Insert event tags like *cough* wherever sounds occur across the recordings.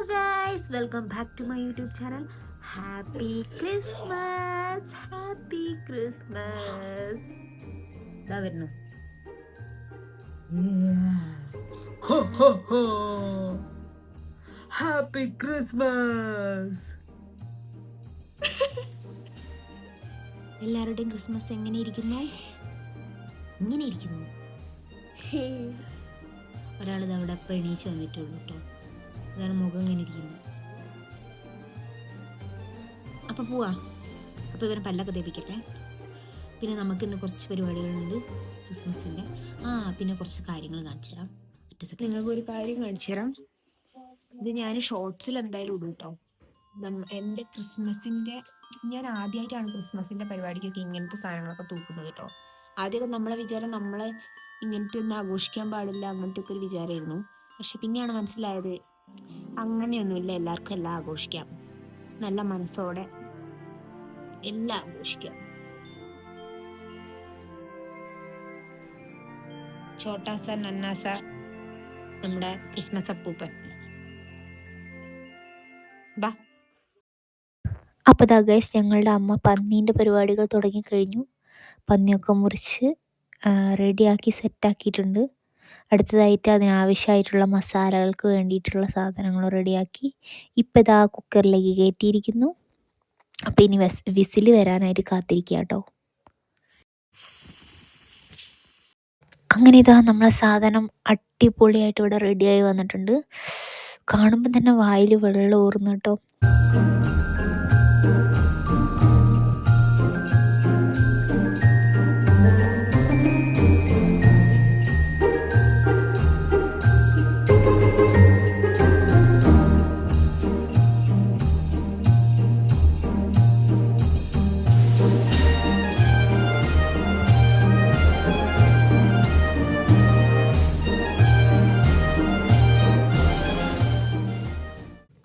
Hello guys welcome back to my YouTube channel happy Christmas happy Christmas ഇതാ വരുന്നു. Happy Christmas *laughs* എല്ലാവരുടെയും Christmas എങ്ങനെ ഇരിക്കുന്നു ഇങ്ങനെ ഇരിക്കുന്നു. *laughs* ഒരാളിത് അവിടെ അപ്പം എണീച്ച് വന്നിട്ടുള്ളൂ കേട്ടോ അതാണ് മുഖം ഇങ്ങനെ ഇരിക്കുന്നത് അപ്പം പോവാ. അപ്പോൾ ഇവരെ പല്ലൊക്കെ തേപ്പിക്കട്ടെ. പിന്നെ നമുക്കിന്ന് കുറച്ച് പരിപാടികളുണ്ട് ക്രിസ്മസിന്റെ ആ പിന്നെ കുറച്ച് കാര്യങ്ങൾ കാണിച്ചു തരാം. നിങ്ങൾക്ക് ഒരു കാര്യം കാണിച്ചു തരാം. ഇത് ഞാൻ ഷോർട്സിൽ എന്തായാലും ഇടും കേട്ടോ എന്റെ ക്രിസ്മസിന്റെ ഞാൻ ആദ്യമായിട്ടാണ് ക്രിസ്മസിന്റെ പരിപാടിക്കൊക്കെ ഇങ്ങനത്തെ സാധനങ്ങളൊക്കെ തൂക്കുന്നത് കേട്ടോ ആദ്യമൊക്കെ നമ്മളെ വിചാരം നമ്മളെ ഇങ്ങനത്തെ ഒന്നും ആഘോഷിക്കാൻ പാടില്ല അങ്ങനത്തെ ഒക്കെ ഒരു വിചാരമായിരുന്നു. പക്ഷെ പിന്നെയാണ് മനസ്സിലായത് അങ്ങനെയൊന്നുമില്ല. എല്ലാവർക്കും എല്ലാം ആഘോഷിക്കാം. നല്ല മനസ്സോടെ എല്ലാം ആഘോഷിക്കാം. ചോട്ടാസ നന്നാസ നമ്മുടെ ക്രിസ്മസ് അപ്പൂപ്പൻ. ബാ. അപ്പോൾ ദാ ഗൈസ് ഞങ്ങളുടെ അമ്മ പന്നീന്റെ പരിപാടികൾ തുടങ്ങിക്കഴിഞ്ഞു. പന്നിയൊക്കെ മുറിച്ച് റെഡിയാക്കി സെറ്റാക്കിയിട്ടുണ്ട് അടുത്തതായിട്ട് അതിനാവശ്യമായിട്ടുള്ള മസാലകൾക്ക് വേണ്ടിയിട്ടുള്ള സാധനങ്ങൾ റെഡിയാക്കി ഇപ്പം ഇതാ കുക്കറിലേക്ക് കയറ്റിയിരിക്കുന്നു. അപ്പോൾ ഇനി വെസ് വിസിൽ വരാനായിട്ട് കാത്തിരിക്കുക കേട്ടോ. അങ്ങനെ ഇതാ നമ്മളെ സാധനം അടിപൊളിയായിട്ട് ഇവിടെ റെഡിയായി വന്നിട്ടുണ്ട്. കാണുമ്പോൾ തന്നെ വായിൽ വെള്ളം ഊർന്നു കേട്ടോ.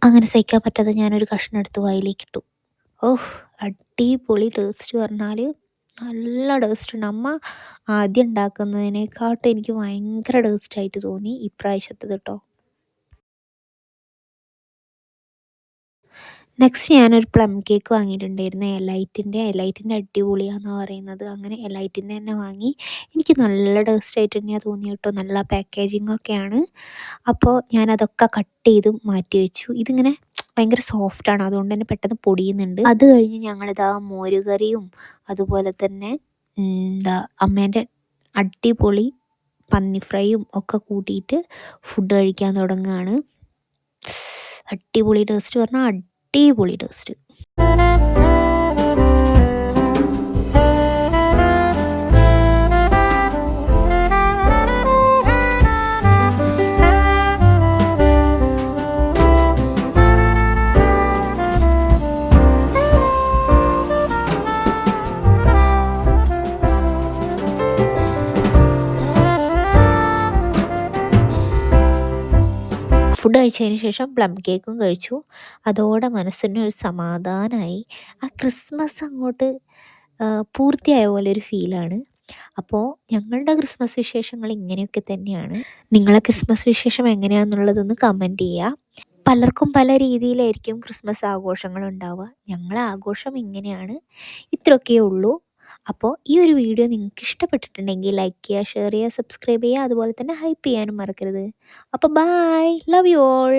അങ്ങനെ സഹിക്കാൻ പറ്റാതെ ഞാനൊരു കഷ്ണം എടുത്ത് വായിലേക്ക് ഇട്ടു ഓഹ് അടിപൊളി ടേസ്റ്റ് പറഞ്ഞാൽ നല്ല ടേസ്റ്റ് ഉണ്ട്. അമ്മ ആദ്യം ഉണ്ടാക്കുന്നതിനെക്കാട്ടും എനിക്ക് ഭയങ്കര ടേസ്റ്റ് ആയിട്ട് തോന്നി ഇപ്രാവശ്യത്തത് കേട്ടോ നെക്സ്റ്റ് ഞാനൊരു പ്ലം കേക്ക് വാങ്ങിയിട്ടുണ്ടായിരുന്നു. എലൈറ്റിന്റെ എലൈറ്റിന്റെ അടിപൊളിയാണെന്ന് പറയുന്നത്. അങ്ങനെ എലൈറ്റിന്റെ തന്നെ വാങ്ങി. എനിക്ക് നല്ല ടേസ്റ്റ് ആയിട്ട് തന്നെയാണ് തോന്നി കേട്ടോ. നല്ല പാക്കേജിംഗ് ഒക്കെയാണ്. അപ്പോൾ ഞാനതൊക്കെ കട്ട് ചെയ്ത് മാറ്റി വെച്ചു. ഇതിങ്ങനെ ഭയങ്കര സോഫ്റ്റാണ് അതുകൊണ്ട് തന്നെ പെട്ടെന്ന് പൊടിയുന്നുണ്ട്. അത് കഴിഞ്ഞ് ഞങ്ങളിതാ മോരുകറിയും അതുപോലെ തന്നെ എന്താ അമ്മേന്റെ അടിപൊളി പന്നി ഫ്രൈയും ഒക്കെ കൂട്ടിയിട്ട് ഫുഡ് കഴിക്കാൻ തുടങ്ങുകയാണ് അടിപൊളി ടേസ്റ്റ് പറഞ്ഞാൽ അടിപൊളി ടേസ്റ്റ്. കഴിച്ചതിന് ശേഷം പ്ലം കേക്കും കഴിച്ചു. അതോടെ മനസ്സിനൊരു സമാധാനമായി ആ ക്രിസ്മസ് അങ്ങോട്ട് പൂർത്തിയായ പോലെ ഒരു ഫീലാണ്. അപ്പോൾ ഞങ്ങളുടെ ക്രിസ്മസ് വിശേഷങ്ങൾ ഇങ്ങനെയൊക്കെ തന്നെയാണ്. നിങ്ങളെ ക്രിസ്മസ് വിശേഷം എങ്ങനെയാണെന്നുള്ളതൊന്ന് കമന്റ് ചെയ്യുക പലർക്കും പല രീതിയിലായിരിക്കും ക്രിസ്മസ് ആഘോഷങ്ങൾ ഉണ്ടാവുക. ഞങ്ങളെ ആഘോഷം ഇങ്ങനെയാണ്. ഇത്രയൊക്കെ ഉള്ളൂ. അപ്പോൾ ഈ ഒരു വീഡിയോ നിങ്ങൾക്ക് ഇഷ്ടപ്പെട്ടിട്ടുണ്ടെങ്കിൽ ലൈക്ക് ചെയ്യുക ഷെയർ ചെയ്യുക സബ്സ്ക്രൈബ് ചെയ്യുക അതുപോലെ തന്നെ ഹൈപ്പ് ചെയ്യാനും മറക്കരുത്. അപ്പോൾ ബൈ ലവ് യു ഓൾ